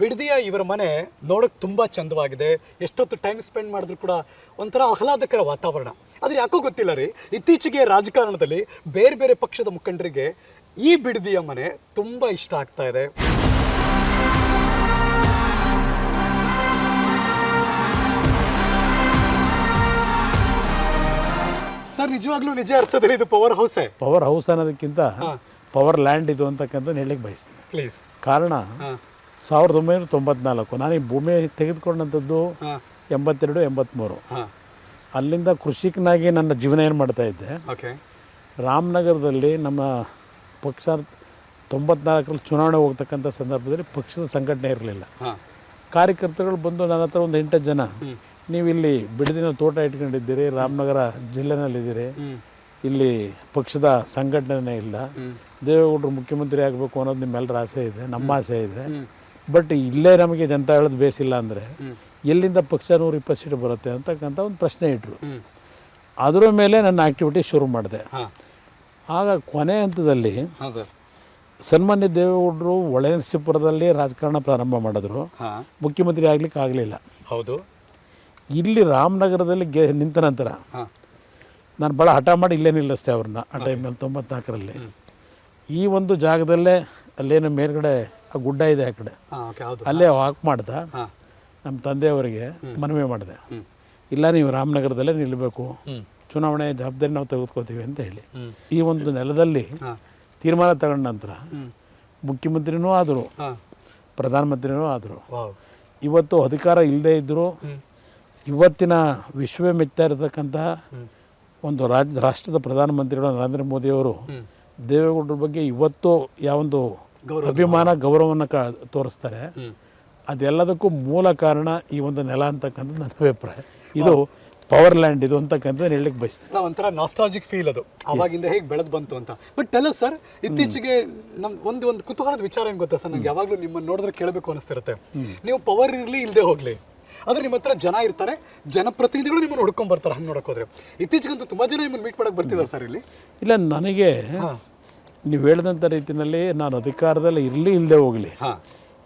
ಬಿಡದಿಯ ಇವರ ಮನೆ ನೋಡಕ್ ತುಂಬಾ ಚಂದವಾಗಿದೆ. ಎಷ್ಟೊತ್ತು ಟೈಮ್ ಸ್ಪೆಂಡ್ ಮಾಡಿದ್ರು ಕೂಡ ಒಂಥರ ಆಹ್ಲಾದಕರ ವಾತಾವರಣ. ಆದರೆ ಯಾಕೋ ಗೊತ್ತಿಲ್ಲ ರೀ ಇತ್ತೀಚೆಗೆ ರಾಜಕಾರಣದಲ್ಲಿ ಬೇರೆ ಬೇರೆ ಪಕ್ಷದ ಮುಖಂಡರಿಗೆ ಈ ಬಿಡದಿಯ ಮನೆ ತುಂಬಾ ಇಷ್ಟ ಆಗ್ತಾ ಇದೆ. ಸರ್ ನಿಜವಾಗ್ಲೂ ನಿಜ ಅರ್ಥದಲ್ಲಿ ಇದು ಪವರ್ ಹೌಸೇ ಪವರ್ ಹೌಸ್ ಅನ್ನೋದಕ್ಕಿಂತ ಪವರ್ ಲ್ಯಾಂಡ್ ಇದು ಅಂತಕ್ಕಂಥ ಹೇಳಲಿಕ್ಕೆ ಬಯಸ್ತೀನಿ. ಪ್ಲೀಸ್ ಕಾರಣ ಸಾವಿರದ ಒಂಬೈನೂರ ತೊಂಬತ್ನಾಲ್ಕು. ನಾನು ಈ ಭೂಮಿ ತೆಗೆದುಕೊಂಡಂಥದ್ದು ಎಂಬತ್ತೆರಡು ಎಂಬತ್ತ್ಮೂರು ಅಲ್ಲಿಂದ ಕೃಷಿಕನಾಗಿ ನನ್ನ ಜೀವನ ಏನು ಮಾಡ್ತಾ ಇದ್ದೆ? ರಾಮನಗರದಲ್ಲಿ ನಮ್ಮ ಪಕ್ಷ ತೊಂಬತ್ನಾಲ್ಕರಲ್ಲಿ ಚುನಾವಣೆ ಹೋಗ್ತಕ್ಕಂಥ ಸಂದರ್ಭದಲ್ಲಿ ಪಕ್ಷದ ಸಂಘಟನೆ ಇರಲಿಲ್ಲ. ಕಾರ್ಯಕರ್ತರುಗಳು ಬಂದು ನನ್ನ ಹತ್ರ ಒಂದು ಎಂಟು ಜನ ನೀವಿಲ್ಲಿ ಇಲ್ಲಿ ಬಿಡದಿನ ತೋಟ ಇಟ್ಕೊಂಡಿದ್ದೀರಿ ರಾಮನಗರ ಜಿಲ್ಲೆನಲ್ಲಿದ್ದೀರಿ ಇಲ್ಲಿ ಪಕ್ಷದ ಸಂಘಟನೆ ಇಲ್ಲ. ದೇವೇಗೌಡರು ಮುಖ್ಯಮಂತ್ರಿ ಆಗಬೇಕು ಅನ್ನೋದು ನಿಮ್ಮೆಲ್ಲರ ಆಸೆ ಇದೆ ನಮ್ಮ ಆಸೆ ಇದೆ. ಬಟ್ ಇಲ್ಲೇ ನಮಗೆ ಜನತಾ ಹೇಳೋದು ಬೇಸಿಲ್ಲ ಅಂದರೆ ಎಲ್ಲಿಂದ ಪಕ್ಷ ನೂರ ಇಪ್ಪತ್ತು ಸೀಟ್ ಬರುತ್ತೆ ಅಂತಕ್ಕಂಥ ಒಂದು ಪ್ರಶ್ನೆ ಇಟ್ಟರು ಅದರ ಮೇಲೆ ನನ್ನ ಆ್ಯಕ್ಟಿವಿಟಿ ಶುರು ಮಾಡಿದೆ. ಆಗ ಕೊನೆ ಹಂತದಲ್ಲಿ ಸನ್ಮಾನ್ಯ ದೇವೇಗೌಡರು ಒಳನರಸೀಪುರದಲ್ಲಿ ರಾಜಕಾರಣ ಪ್ರಾರಂಭ ಮಾಡಿದ್ರು. ಮುಖ್ಯಮಂತ್ರಿ ಆಗ್ಲಿಕ್ಕೆ ಆಗಲಿಲ್ಲ. ಹೌದು. ಇಲ್ಲಿ ರಾಮನಗರದಲ್ಲಿ ಗೆ ನಿಂತ ನಂತರ ನಾನು ಭಾಳ ಹಠ ಮಾಡಿ ಇಲ್ಲೇ ನಿಲ್ಲಿಸ್ತೆ ಅವ್ರನ್ನ ಆ ಟೈಮಲ್ಲಿ ತೊಂಬತ್ನಾಲ್ಕರಲ್ಲಿ. ಈ ಒಂದು ಜಾಗದಲ್ಲೇ ಅಲ್ಲೇನು ಮೇಲ್ಗಡೆ ಆ ಗುಡ್ಡ ಇದೆ ಆ ಕಡೆ. ಅಲ್ಲೇ ವಾಕ್ ಮಾಡ್ದೆ. ನಮ್ಮ ತಂದೆಯವರಿಗೆ ಮನವಿ ಮಾಡಿದೆ. ಇಲ್ಲ ನೀವು ರಾಮನಗರದಲ್ಲೇ ನಿಲ್ಲಬೇಕು ಚುನಾವಣೆ ಜವಾಬ್ದಾರಿ ನಾವು ತೆಗೆದುಕೋತೀವಿ ಅಂತ ಹೇಳಿ. ಈ ಒಂದು ನೆಲದಲ್ಲಿ ತೀರ್ಮಾನ ತಗೊಂಡ ನಂತರ ಮುಖ್ಯಮಂತ್ರಿನೂ ಆದರು ಪ್ರಧಾನಮಂತ್ರಿನೂ ಆದರು. ಇವತ್ತು ಅಧಿಕಾರ ಇಲ್ಲದೇ ಇದ್ದರೂ ಇವತ್ತಿನ ವಿಶ್ವ ಮೆಚ್ಚಾ ಇರತಕ್ಕಂತಹ ಒಂದು ರಾಜ್ಯ ರಾಷ್ಟ್ರದ ಪ್ರಧಾನಮಂತ್ರಿಗಳು ನರೇಂದ್ರ ಮೋದಿಯವರು ದೇವೇಗೌಡರ ಬಗ್ಗೆ ಇವತ್ತು ಯಾವೊಂದು ಅಭಿಮಾನ ಗೌರವವನ್ನು ಕ ತೋರಿಸ್ತಾರೆ. ಅದೆಲ್ಲದಕ್ಕೂ ಮೂಲ ಕಾರಣ ಈ ಒಂದು ನೆಲ ಅಂತಕ್ಕಂಥದ್ದು ನನ್ನ ಅಭಿಪ್ರಾಯ. ಇದು ಪವರ್ ಲ್ಯಾಂಡ್ ಇದು ಅಂತಕ್ಕಂಥದ್ದು ಹೇಳಲಿಕ್ಕೆ ಬಯಸ್ತೀನಿ. ನಾವು ಒಂಥರ ನಾಸ್ಟಾಲಜಿಕ್ ಫೀಲ್ ಅದು. ಅವಾಗಿಂದ ಹೇಗೆ ಬೆಳೆದು ಬಂತು ಅಂತ. ಬಟ್ ಟೆಲ್ ಸರ್ ಇತ್ತೀಚೆಗೆ ನಮ್ ಒಂದು ಒಂದು ಕುತೂಹಲದ ವಿಚಾರ ಏನು ಗೊತ್ತಾ ಸರ್ ನಂಗೆ ಯಾವಾಗಲೂ ನಿಮ್ಮನ್ನ ನೋಡಿದ್ರೆ ಕೇಳಬೇಕು ಅನಿಸ್ತಿರುತ್ತೆ. ನೀವು ಪವರ್ ಇರಲಿ ಇಲ್ಲದೆ ಹೋಗ್ಲಿ. ಆದ್ರೆ ನಿಮ್ಮ ಹತ್ರ ಜನ ಇರ್ತಾರೆ ಜನಪ್ರತಿನಿಧಿಗಳು ನಿಮ್ಮನ್ನು ಹುಡ್ಕೊಂಡ್ ಬರ್ತಾರೆ ಹಂಗೆ ನೋಡೋಕೋದ್ರೆ ಹೋದ್ರೆ. ಇತ್ತೀಚೆಗಂತೂ ತುಂಬಾ ಜನ ನಿಮ್ಮನ್ನು ಮೀಟ್ ಮಾಡಕ್ಕೆ ಬರ್ತಿದ್ದಾರೆ ಸರ್ ಇಲ್ಲಿ? ಇಲ್ಲ ನನಗೆ ನೀವು ಹೇಳಿದಂಥ ರೀತಿಯಲ್ಲಿ ನಾನು ಅಧಿಕಾರದಲ್ಲಿ ಇರಲಿ ಇಲ್ಲದೆ ಹೋಗಲಿ.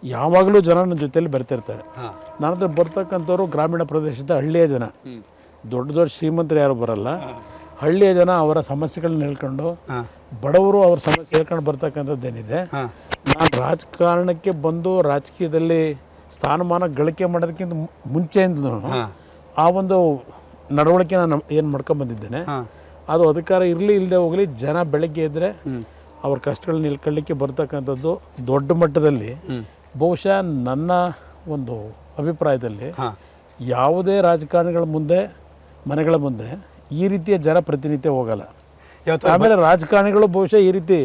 ಯಾವಾಗಲೂ ಜನ ನನ್ನ ಜೊತೆಯಲ್ಲಿ ಬರ್ತಿರ್ತಾರೆ. ಹಾ. ನನ್ನ ಹತ್ರ ಬರ್ತಕ್ಕಂಥವ್ರು ಗ್ರಾಮೀಣ ಪ್ರದೇಶದ ಹಳ್ಳಿಯ ಜನ. ದೊಡ್ಡ ದೊಡ್ಡ ಶ್ರೀಮಂತರು ಯಾರು ಬರಲ್ಲ. ಹಳ್ಳಿಯ ಜನ ಅವರ ಸಮಸ್ಯೆಗಳನ್ನ ಹೇಳ್ಕೊಂಡು ಬಡವರು ಅವ್ರ ಸಮಸ್ಯೆ ಹೇಳ್ಕೊಂಡು ಬರ್ತಕ್ಕಂಥದ್ದೇನಿದೆ ನಾನು ರಾಜಕಾರಣಕ್ಕೆ ಬಂದು ರಾಜಕೀಯದಲ್ಲಿ ಸ್ಥಾನಮಾನ ಗಳಿಕೆ ಮಾಡೋದಕ್ಕಿಂತ ಮುಂಚೆಯಿಂದಲೂ ಆ ಒಂದು ನಡವಳಿಕೆ ನಾನು ಏನು ಮಾಡ್ಕೊಂಬಂದಿದ್ದೇನೆ ಅದು ಅಧಿಕಾರ ಇರಲಿ ಇಲ್ಲದೆ ಹೋಗಲಿ ಜನ ಬೆಳಗ್ಗೆ ಇದ್ದರೆ ಅವ್ರ ಕಷ್ಟಗಳನ್ನ ನಿಲ್ಕೊಳ್ಳಿಕ್ಕೆ ಬರ್ತಕ್ಕಂಥದ್ದು ದೊಡ್ಡ ಮಟ್ಟದಲ್ಲಿ ಬಹುಶಃ ನನ್ನ ಒಂದು ಅಭಿಪ್ರಾಯದಲ್ಲಿ ಯಾವುದೇ ರಾಜಕಾರಣಿಗಳ ಮುಂದೆ ಮನೆಗಳ ಮುಂದೆ ಈ ರೀತಿಯ ಜನ ಪ್ರತಿನಿತ್ಯ ಹೋಗಲ್ಲ. ಆಮೇಲೆ ರಾಜಕಾರಣಿಗಳು ಬಹುಶಃ ಈ ರೀತಿ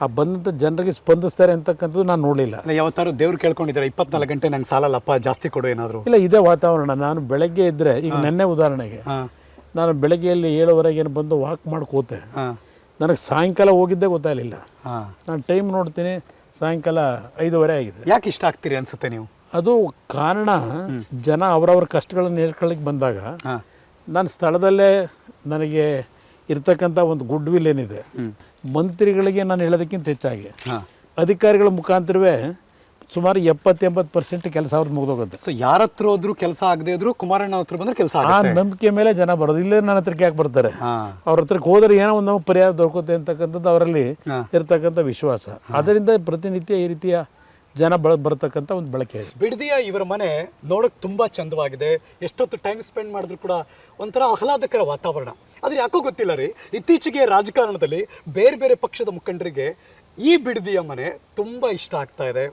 ಆ ಬಂದಂಥ ಜನರಿಗೆ ಸ್ಪಂದಿಸ್ತಾರೆ ಅಂತಕ್ಕಂಥದ್ದು ನಾನು ನೋಡಲಿಲ್ಲ. ಯಾವತ್ತಾರು ದೇವ್ರು ಕೇಳ್ಕೊಂಡಿದ್ದಾರೆ ಇಪ್ಪತ್ನಾಲ್ಕು ಗಂಟೆ ನಂಗೆ ಸಾಲಲ್ಲಪ್ಪ ಜಾಸ್ತಿ ಕೊಡು ಏನಾದರೂ. ಇಲ್ಲ ಇದೇ ವಾತಾವರಣ. ನಾನು ಬೆಳಗ್ಗೆ ಇದ್ದರೆ ಈಗ ನೆನ್ನೆ ಉದಾಹರಣೆಗೆ ನಾನು ಬೆಳಗ್ಗೆಯಲ್ಲಿ ಏಳುವರೆಗೆ ಏನು ಬಂದು ವಾಕ್ ಮಾಡಿ ಕೂತೆ ಹಾ. ನನಗೆ ಸಾಯಂಕಾಲ ಹೋಗಿದ್ದೇ ಗೊತ್ತಾಗಲಿಲ್ಲ. ಹಾಂ. ನಾನು ಟೈಮ್ ನೋಡ್ತೀನಿ ಸಾಯಂಕಾಲ ಐದುವರೆ ಆಗಿದೆ. ಯಾಕೆ ಇಷ್ಟ ಆಗ್ತೀರಿ ಅನ್ಸುತ್ತೆ ನೀವು? ಅದು ಕಾರಣ ಜನ ಅವರವ್ರ ಕಷ್ಟಗಳನ್ನು ಹೇಳ್ಕೊಳ್ಳಿಕ್ಕೆ ಬಂದಾಗ ನನ್ನ ನಾನು ಸ್ಥಳದಲ್ಲೇ ನನಗೆ ಇರ್ತಕ್ಕಂಥ ಒಂದು ಗುಡ್ ವಿಲ್ ಏನಿದೆ ಮಂತ್ರಿಗಳಿಗೆ ನಾನು ಹೇಳೋದಕ್ಕಿಂತ ಹೆಚ್ಚಾಗಿ ಅಧಿಕಾರಿಗಳ ಮುಖಾಂತರವೇ ಸುಮಾರು ಎಪ್ಪತ್ತು ಎಂಬತ್ತು ಪರ್ಸೆಂಟ್ ಕೆಲಸ ಅವ್ರದ್ದು ಮುಗಿದೋಗುತ್ತೆ. ಸೊ ಯಾರ ಹತ್ರ ಹೋದ್ರು ಕೆಲಸ ಆಗದೆ ಇದ್ರು ಕುಮಾರಣ್ಣ ಹತ್ರ ಬಂದ್ರೆ ಕೆಲಸ ಆ ನಂಬಿಕೆ ಮೇಲೆ ಜನ ಬರೋದು. ಇಲ್ಲೇ ನನ್ನ ಹತ್ರಕ್ಕೆ ಯಾಕೆ ಬರ್ತಾರೆ? ಅವ್ರ ಹತ್ರಕ್ಕೆ ಹೋದ್ರೆ ಏನೋ ಒಂದು ನಮಗೆ ಪರಿಹಾರ ದೊರಕುತ್ತೆ ಅಂತಕ್ಕಂಥದ್ದು ಅವರಲ್ಲಿ ಇರತಕ್ಕಂಥ ಇರ್ತಕ್ಕಂಥ ವಿಶ್ವಾಸ. ಅದರಿಂದ ಪ್ರತಿನಿತ್ಯ ಈ ರೀತಿಯ ಜನ ಬಳ ಬರ್ತಕ್ಕಂಥ ಒಂದು ಬಳಕೆ ಇದೆ ಬಿಡದಿಯ ಇವರ ಮನೆ ನೋಡಕ್ ತುಂಬಾ ಚಂದವಾಗಿದೆ. ಎಷ್ಟೊತ್ತು ಟೈಮ್ ಸ್ಪೆಂಡ್ ಮಾಡಿದ್ರು ಕೂಡ ಒಂಥರ ಆಹ್ಲಾದಕರ ವಾತಾವರಣ. ಆದ್ರೆ ಯಾಕೋ ಗೊತ್ತಿಲ್ಲ ರೀ ಇತ್ತೀಚೆಗೆ ರಾಜಕಾರಣದಲ್ಲಿ ಬೇರೆ ಬೇರೆ ಪಕ್ಷದ ಮುಖಂಡರಿಗೆ ಈ ಬಿಡದಿಯ ಮನೆ ತುಂಬಾ ಇಷ್ಟ ಆಗ್ತಾ ಇದೆ.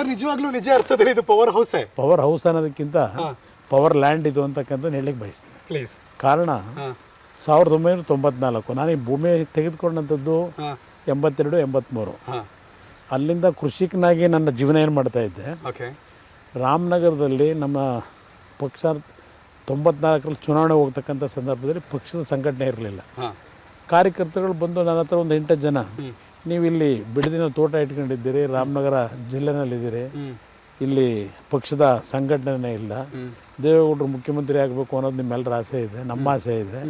ಸರ್ ನಿಜವಾಗ್ಲೂ ನಿಜ ಅರ್ಥದಲ್ಲಿ ಇದು ಪವರ್ ಹೌಸ್ ಪವರ್ ಹೌಸ್ ಅನ್ನೋದಕ್ಕಿಂತ ಪವರ್ ಲ್ಯಾಂಡ್ ಇದು ಅಂತಕ್ಕಂಥ ಹೇಳಲಿಕ್ಕೆ ಬಯಸ್ತೀನಿ. ಪ್ಲೀಸ್ ಕಾರಣ ಸಾವಿರದ ಒಂಬೈನೂರ ತೊಂಬತ್ನಾಲ್ಕು ನಾನು ಈ ಭೂಮಿ ತೆಗೆದುಕೊಂಡಂಥದ್ದು ಎಂಬತ್ತೆರಡು ಎಂಬತ್ತ್ಮೂರು ಅಲ್ಲಿಂದ ಕೃಷಿಕನಾಗಿ ನನ್ನ ಜೀವನ ಏನು ಮಾಡ್ತಾ ಇದ್ದೆ? ಓಕೆ. ರಾಮನಗರದಲ್ಲಿ ನಮ್ಮ ಪಕ್ಷ ತೊಂಬತ್ನಾಲ್ಕರಲ್ಲಿ ಚುನಾವಣೆ ಹೋಗ್ತಕ್ಕಂಥ ಸಂದರ್ಭದಲ್ಲಿ ಪಕ್ಷದ ಸಂಘಟನೆ ಇರಲಿಲ್ಲ. ಕಾರ್ಯಕರ್ತರುಗಳು ಬಂದು ನನ್ನ ಹತ್ರ ಒಂದು ಎಂಟು ಜನ ನೀವು ಇಲ್ಲಿ ಬಿಡದಿನ ತೋಟ ಇಟ್ಕೊಂಡಿದ್ದೀರಿ ರಾಮನಗರ ಜಿಲ್ಲೆನಲ್ಲಿದ್ದೀರಿ. ಇಲ್ಲಿ ಪಕ್ಷದ ಸಂಘಟನೆ ಇಲ್ಲ. ದೇವೇಗೌಡರು ಮುಖ್ಯಮಂತ್ರಿ ಆಗಬೇಕು ಅನ್ನೋದು ನಿಮ್ಮೆಲ್ಲರ ಆಸೆ ಇದೆ ನಮ್ಮ ಆಸೆ ಇದೆ.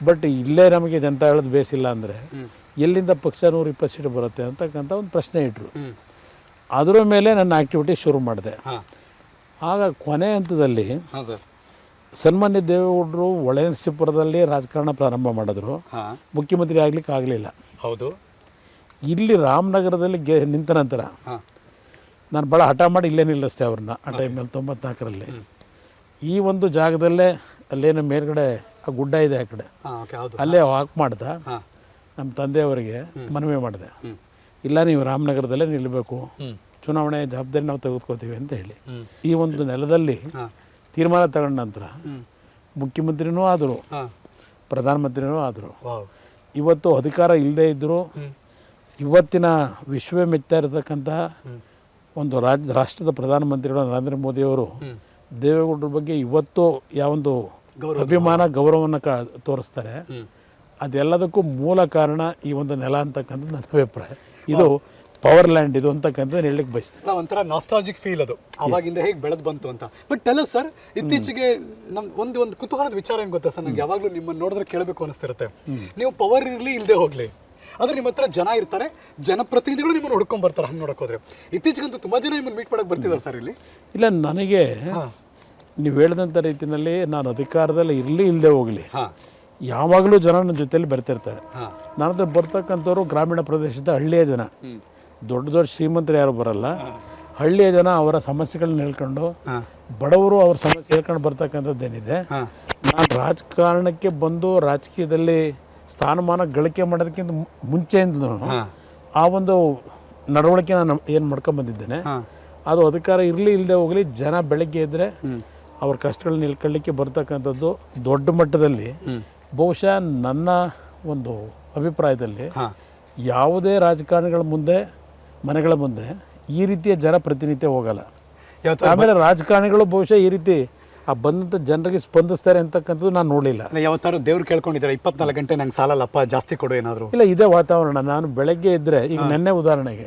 ಬಟ್ ಇಲ್ಲೇ ನಮಗೆ ಜನತಾ ಹೇಳೋದು ಬೇಸಿಲ್ಲ ಅಂದರೆ ಎಲ್ಲಿಂದ ಪಕ್ಷ ನೂರ ಇಪ್ಪತ್ತು ಸೀಟ್ ಬರುತ್ತೆ ಅಂತಕ್ಕಂಥ ಒಂದು ಪ್ರಶ್ನೆ ಇಟ್ಟರು ಅದರ ಮೇಲೆ ನನ್ನ ಆ್ಯಕ್ಟಿವಿಟಿ ಶುರು ಮಾಡಿದೆ. ಆಗ ಕೊನೆ ಹಂತದಲ್ಲಿ ಸನ್ಮಾನ್ಯ ದೇವೇಗೌಡರು ಒಳನರಸೀಪುರದಲ್ಲಿ ರಾಜಕಾರಣ ಪ್ರಾರಂಭ ಮಾಡಿದ್ರು. ಮುಖ್ಯಮಂತ್ರಿ ಆಗ್ಲಿಕ್ಕೆ ಆಗಲಿಲ್ಲ. ಹೌದು. ಇಲ್ಲಿ ರಾಮನಗರದಲ್ಲಿ ಗೆ ನಿಂತ ನಂತರ ನಾನು ಭಾಳ ಹಠ ಮಾಡಿ ಇಲ್ಲೇ ನಿಲ್ಲಿಸ್ತೆ ಅವ್ರನ್ನ ಆ ಟೈಮಲ್ಲಿ ತೊಂಬತ್ನಾಲ್ಕರಲ್ಲಿ. ಈ ಒಂದು ಜಾಗದಲ್ಲೇ ಅಲ್ಲೇನು ಮೇಲ್ಗಡೆ ಆ ಗುಡ್ಡ ಇದೆ ಆ ಕಡೆ. ಅಲ್ಲೇ ವಾಕ್ ಮಾಡ್ದ. ನಮ್ಮ ತಂದೆಯವರಿಗೆ ಮನವಿ ಮಾಡಿದೆ. ಇಲ್ಲ ನೀವು ರಾಮನಗರದಲ್ಲೇ ನಿಲ್ಲಬೇಕು ಚುನಾವಣೆ ಜವಾಬ್ದಾರಿ ನಾವು ತೆಗೆದುಕೊತೀವಿ ಅಂತ ಹೇಳಿ. ಈ ಒಂದು ನೆಲದಲ್ಲಿ ತೀರ್ಮಾನ ತಗೊಂಡ ನಂತರ ಮುಖ್ಯಮಂತ್ರಿನೂ ಆದರು ಪ್ರಧಾನಮಂತ್ರಿನೂ ಆದರು. ಇವತ್ತು ಅಧಿಕಾರ ಇಲ್ಲದೇ ಇದ್ದರೂ ಇವತ್ತಿನ ವಿಶ್ವವೇ ಮೆಚ್ಚಾ ಇರತಕ್ಕಂತಹ ಒಂದು ರಾಜ್ ರಾಷ್ಟ್ರದ ಪ್ರಧಾನಮಂತ್ರಿಗಳು ನರೇಂದ್ರ ಮೋದಿಯವರು ಅವರು ದೇವೇಗೌಡರ ಬಗ್ಗೆ ಇವತ್ತು ಯಾವ ಒಂದು ಅಭಿಮಾನ ಗೌರವವನ್ನು ಕ ತೋರಿಸ್ತಾರೆ. ಅದೆಲ್ಲದಕ್ಕೂ ಮೂಲ ಕಾರಣ ಈ ಒಂದು ನೆಲ ಅಂತಕ್ಕಂಥದ್ದು ನನ್ನ ಅಭಿಪ್ರಾಯ. ಇದು ಪವರ್ ಲ್ಯಾಂಡ್ ಇದು ಅಂತಕ್ಕಂಥದ್ದು ಹೇಳಲಿಕ್ಕೆ ಬಯಸ್ತೀನಿ. ನಾವು ಒಂಥರ ನಾಸ್ಟಾಲಜಿಕ್ ಫೀಲ್ ಅದು. ಅವಾಗಿಂದ ಹೇಗೆ ಬೆಳೆದು ಬಂತು ಅಂತ. ಬಟ್ ಟೆಲ್ ಸರ್ ಇತ್ತೀಚೆಗೆ ನಮ್ ಒಂದು ಒಂದು ಕುತೂಹಲದ ವಿಚಾರ ಏನು ಗೊತ್ತಾ ಸರ್ ನಂಗೆ ಯಾವಾಗಲೂ ನಿಮ್ಮನ್ನು ನೋಡಿದ್ರೆ ಕೇಳಬೇಕು ಅನಿಸ್ತಿರುತ್ತೆ. ನೀವು ಪವರ್ ಇರಲಿ ಇಲ್ಲದೆ ಹೋಗ್ಲಿ. ಆದ್ರೆ ನಿಮ್ಮ ಹತ್ರ ಜನ ಇರ್ತಾರೆ ಜನಪ್ರತಿನಿಧಿಗಳು ನಿಮ್ಮನ್ನು ಹುಡ್ಕೊಂಡ್ಬರ್ತಾರೆ ಹಂಗೆ ನೋಡೋಕೋದ್ರೆ ಇತ್ತೀಚೆಗಂತೂ ತುಂಬ ಜನ ನಿಮ್ಮನ್ನು ಮೀಟ್ ಮಾಡೋಕ್ಕೆ ಬರ್ತಿದ್ದಾರೆ ಸರ್ ಇಲ್ಲಿ? ಇಲ್ಲ ನನಗೆ ನೀವು ಹೇಳಿದಂಥ ರೀತಿಯಲ್ಲಿ ನಾನು ಅಧಿಕಾರದಲ್ಲಿ ಇರಲಿ ಇಲ್ಲದೆ ಹೋಗಲಿ. ಯಾವಾಗಲೂ ಜನ ನನ್ನ ಜೊತೆಯಲ್ಲಿ ಬರ್ತಿರ್ತಾರೆ. ನನ್ನ ಹತ್ರ ಬರ್ತಕ್ಕಂಥವ್ರು ಗ್ರಾಮೀಣ ಪ್ರದೇಶದ ಹಳ್ಳಿಯ ಜನ. ದೊಡ್ಡ ದೊಡ್ಡ ಶ್ರೀಮಂತರು ಯಾರು ಬರಲ್ಲ. ಹಳ್ಳಿಯ ಜನ ಅವರ ಸಮಸ್ಯೆಗಳನ್ನ ಹೇಳ್ಕೊಂಡು ಬಡವರು ಅವ್ರ ಸಮಸ್ಯೆ ಹೇಳ್ಕೊಂಡು ಬರ್ತಕ್ಕಂಥದ್ದೇನಿದೆ ನಾನು ರಾಜಕಾರಣಕ್ಕೆ ಬಂದು ರಾಜಕೀಯದಲ್ಲಿ ಸ್ಥಾನಮಾನ ಗಳಿಕೆ ಮಾಡೋದಕ್ಕಿಂತ ಮುಂಚೆಯಿಂದಲೂ ಆ ಒಂದು ನಡವಳಿಕೆ ನಾನು ಏನು ಮಾಡ್ಕೊಂಬಂದಿದ್ದೇನೆ ಬಂದಿದ್ದೇನೆ. ಅದು ಅಧಿಕಾರ ಇರಲಿ ಇಲ್ಲದೆ ಹೋಗಲಿ ಜನ ಬೆಳಗ್ಗೆ ಇದ್ದರೆ ಅವ್ರ ಕಷ್ಟಗಳನ್ನ ನಿಲ್ಕೊಳ್ಳಿಕ್ಕೆ ಬರ್ತಕ್ಕಂಥದ್ದು ದೊಡ್ಡ ಮಟ್ಟದಲ್ಲಿ ಬಹುಶಃ ನನ್ನ ಒಂದು ಅಭಿಪ್ರಾಯದಲ್ಲಿ ಯಾವುದೇ ರಾಜಕಾರಣಿಗಳ ಮುಂದೆ ಮನೆಗಳ ಮುಂದೆ ಈ ರೀತಿಯ ಜನ ಪ್ರತಿನಿತ್ಯ ಹೋಗಲ್ಲ ಆಮೇಲೆ ರಾಜಕಾರಣಿಗಳು ಬಹುಶಃ ಈ ರೀತಿ ಆ ಬಂದಂಥ ಜನರಿಗೆ ಸ್ಪಂದಿಸ್ತಾರೆ ಅಂತಕ್ಕಂಥದ್ದು ನಾನು ನೋಡಲಿಲ್ಲ. ಯಾವತ್ತಾರು ದೇವ್ರು ಕೇಳ್ಕೊಂಡಿದ್ದಾರೆ ಇಪ್ಪತ್ನಾಲ್ಕು ಗಂಟೆ ನಂಗೆ ಸಾಲಲ್ಲಪ್ಪ ಜಾಸ್ತಿ ಕೊಡು ಏನಾದರೂ. ಇಲ್ಲ ಇದೇ ವಾತಾವರಣ. ನಾನು ಬೆಳಗ್ಗೆ ಇದ್ದರೆ ಈಗ ನೆನ್ನೆ ಉದಾಹರಣೆಗೆ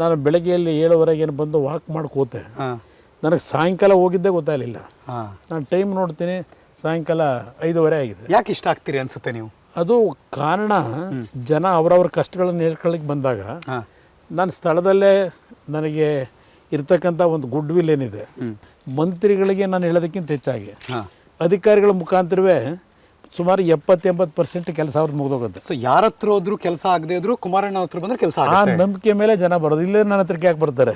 ನಾನು ಬೆಳಗ್ಗೆಯಲ್ಲಿ ಏಳುವರೆಗೆ ಏನು ಬಂದು ವಾಕ್ ಮಾಡಿ ಕೂತೆ ನನಗೆ ಸಾಯಂಕಾಲ ಹೋಗಿದ್ದೇ ಗೊತ್ತಾಗಲಿಲ್ಲ. ನಾನು ಟೈಮ್ ನೋಡ್ತೀನಿ ಸಾಯಂಕಾಲ ಐದೂವರೆ ಆಗಿದೆ. ಯಾಕೆ ಇಷ್ಟ ಆಗ್ತೀರಿ ಅನ್ಸುತ್ತೆ ನೀವು? ಅದು ಕಾರಣ ಜನ ಅವರವ್ರ ಕಷ್ಟಗಳನ್ನು ಹೇಳ್ಕೊಳ್ಳಿಕ್ಕೆ ಬಂದಾಗ ನನ್ನ ನಾನು ಸ್ಥಳದಲ್ಲೇ ನನಗೆ ಇರ್ತಕ್ಕಂಥ ಒಂದು ಗುಡ್ ವಿಲ್ ಏನಿದೆ ಮಂತ್ರಿಗಳಿಗೆ ನಾನು ಹೇಳೋದಕ್ಕಿಂತ ಹೆಚ್ಚಾಗಿ ಅಧಿಕಾರಿಗಳ ಮುಖಾಂತರವೇ ಸುಮಾರು ಎಪ್ಪತ್ತೆಂಬತ್ತು ಪರ್ಸೆಂಟ್ ಕೆಲಸ ಅವ್ರದ್ದು ಮುಗಿದೋಗುತ್ತೆ. ಸೊ ಯಾರ ಹತ್ರ ಹೋದ್ರು ಕೆಲಸ ಆಗದೆ ಇದ್ರು ಕುಮಾರಣ್ಣ ಹತ್ರ ಬಂದ್ರೆ ಕೆಲಸ ಆ ನಂಬಿಕೆ ಮೇಲೆ ಜನ ಬರೋದು. ಇಲ್ಲೇ ನನ್ನ ಹತ್ರಕ್ಕೆ ಯಾಕೆ ಬರ್ತಾರೆ?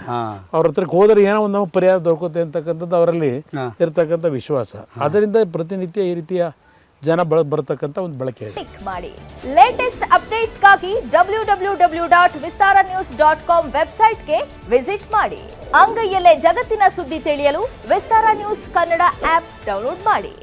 ಅವ್ರ ಹತ್ರಕ್ಕೆ ಹೋದ್ರೆ ಏನೋ ಒಂದು ಪರಿಹಾರ ದೊರಕುತ್ತೆ ಅಂತಕ್ಕಂಥದ್ದು ಅವರಲ್ಲಿ ಇರತಕ್ಕಂತ ಇರ್ತಕ್ಕಂಥ ವಿಶ್ವಾಸ. ಅದರಿಂದ ಪ್ರತಿನಿತ್ಯ ಈ ರೀತಿಯ ಜನ ಬಳ ಬರತಕ್ಕಂತ ಒಂದು ಬಳಕೆ ಕ್ಲಿಕ್ ಮಾಡಿ. Latest ಅಪ್ಡೇಟ್ಸ್ಗಾಗಿ W W W dot Vistara news dot com ವೆಬ್ಸೈಟ್ಗೆ ವಿಸಿಟ್ ಮಾಡಿ. ಅಂಗೈಯಲ್ಲೇ ಜಗತ್ತಿನ ಸುದ್ದಿ ತಿಳಿಯಲು Vistara news Kannada app download ಮಾಡಿ.